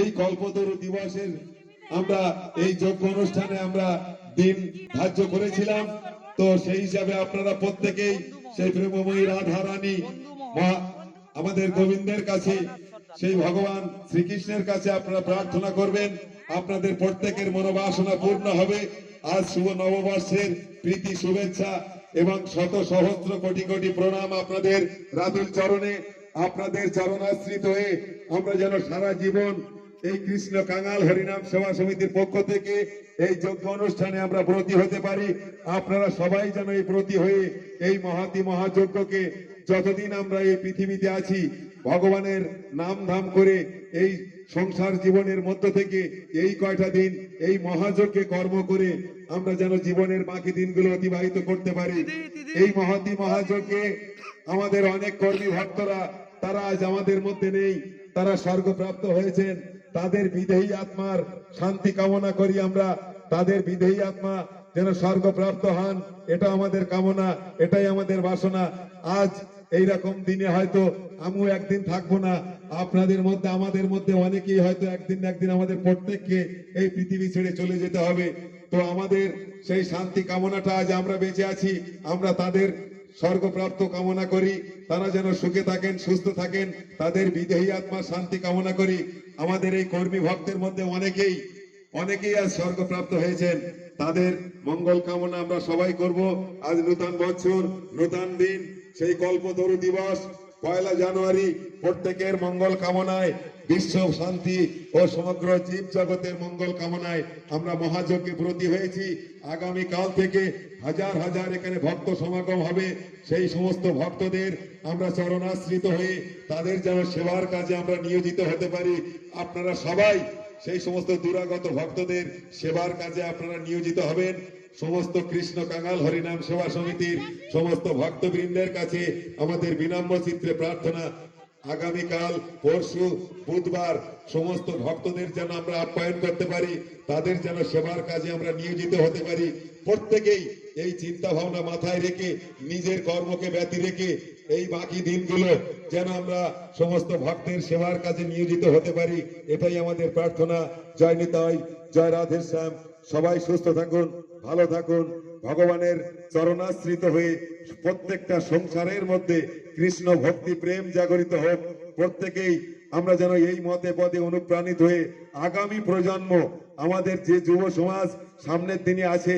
এই কল্পতরু দিবসের আমরা এই যোগ্য অনুষ্ঠানে আমরা দিন ধার্য করেছিলাম। তো সেই হিসাবে আপনারা প্রত্যেকেই সেই প্রেমময়ী রাধা রানী আমাদের গোবিন্দের কাছে, সেই ভগবান শ্রীকৃষ্ণের কাছে আপনারা প্রার্থনা করবেন। আপনাদের প্রত্যেকের মনোবাসনা পূর্ণ হবে। আজ শুভ নববর্ষের প্রীতি, শুভেচ্ছা এবং শত সহস্র কোটি কোটি প্রণাম আপনাদের রাতুল চরণে। আপনাদের চরণাশ্রিত হয়ে আমরা যেন সারা জীবন এই কৃষ্ণ কাঙাল হরিনাম সেবা সমিতির পক্ষ থেকে এই যজ্ঞ অনুষ্ঠানে আমরা ব্রতী হতে পারি। আপনারা সবাই যেন এই ব্রতী হয়ে এই মহাতি মহাযজ্ঞকে যতদিন আমরা এই পৃথিবীতে আছি ভগবানের নাম ধাম করে এই সংসার জীবনের মধ্য থেকে এই কয়টা দিন এই মহাযজ্ঞে কর্ম করে আমরা যেন জীবনের বাকি দিনগুলো অতিবাহিত করতে পারি। এই মহাতি মহাযজ্ঞে আমাদের অনেক কর্মী ভক্তরা তারা আজ আমাদের মধ্যে নেই। তারা স্বর্গপ্রাপ্ত হয়েছেন। তাদের বিদেহী আত্মার শান্তি কামনা করি আমরা। তাদের বিদেহী আত্মা যেন স্বর্গপ্রাপ্ত হন, এটা আমাদের কামনা, এটাই আমাদের বাসনা। আজ এইরকম দিনে হয়তো আমিও একদিন থাকব না। আপনাদের মধ্যে, আমাদের মধ্যে অনেকেই হয়তো একদিন একদিন আমাদের প্রত্যেককে এই পৃথিবী ছেড়ে চলে যেতে হবে। তো আমাদের সেই শান্তি কামনাটা আজ আমরা বেঁচে আছি। আমরা তাদের স্বর্গপ্রাপ্ত কামনা করি, তারা যেন সুখে থাকেন, সুস্থ থাকেন, তাদের বিদেহী আত্মা শান্তি কামনা করি। আমাদের এই কর্মী ভক্তের মধ্যে অনেকেই অনেকেই আজ স্বর্গপ্রাপ্ত হয়েছেন। তাদের মঙ্গল কামনা আমরা সবাই করব। আজ নূতন বছর, নূতন দিন, সেই কল্পতরু দিবস পয়লা জানুয়ারি প্রত্যেকের মঙ্গল কামনায়, বিশ্ব শান্তি ও সমগ্র জীব জগতের মঙ্গল কামনায় আমরা মহাযজ্ঞে ব্রতী হয়েছি। আগামী কাল থেকে হাজার হাজার এখানে ভক্ত সমাগম হবে। সেই সমস্ত ভক্তদের আমরা চরণাশ্রিত হয়ে তাদের যেন সেবার কাজে আমরা নিয়োজিত হতে পারি। আপনারা সবাই সেই সমস্ত দুরাগত ভক্তদের সেবার কাজে আপনারা নিয়োজিত হবেন। সমস্ত কৃষ্ণ কাঙাল হরিনাম সেবা সমিতির সমস্ত ভক্তবৃন্দের কাছে আমাদের বিনম্র চিত্রে প্রার্থনা। আগামীকাল, পরশু, বুধবার সমস্ত ভক্তদের যেন আমরা আপ্যায়ন করতে পারি, তাদের যেন সেবার কাজে আমরা নিয়োজিত হতে পারি। প্রত্যেকেই এই চিন্তা ভাবনা মাথায় রেখে, নিজের কর্মকে ব্যতি রেখে এই বাকি দিনগুলো যেন আমরা সমস্ত ভক্তের সেবার কাজে নিয়োজিত হতে পারি, এটাই আমাদের প্রার্থনা। জয় নিতাই, জয় রাধের শ্যাম। সবাই সুস্থ থাকুন, ভালো থাকুন। ভগবানের চরণাশ্রিত হয়ে প্রত্যেকটা সংসারের মধ্যে কৃষ্ণ ভক্তি প্রেম জাগরিত হোক। প্রত্যেকেই আমরা যেন এই মতে পদে অনুপ্রাণিত হয়ে আগামী প্রজন্ম, আমাদের যে যুব সমাজ সামনের দিনে আছে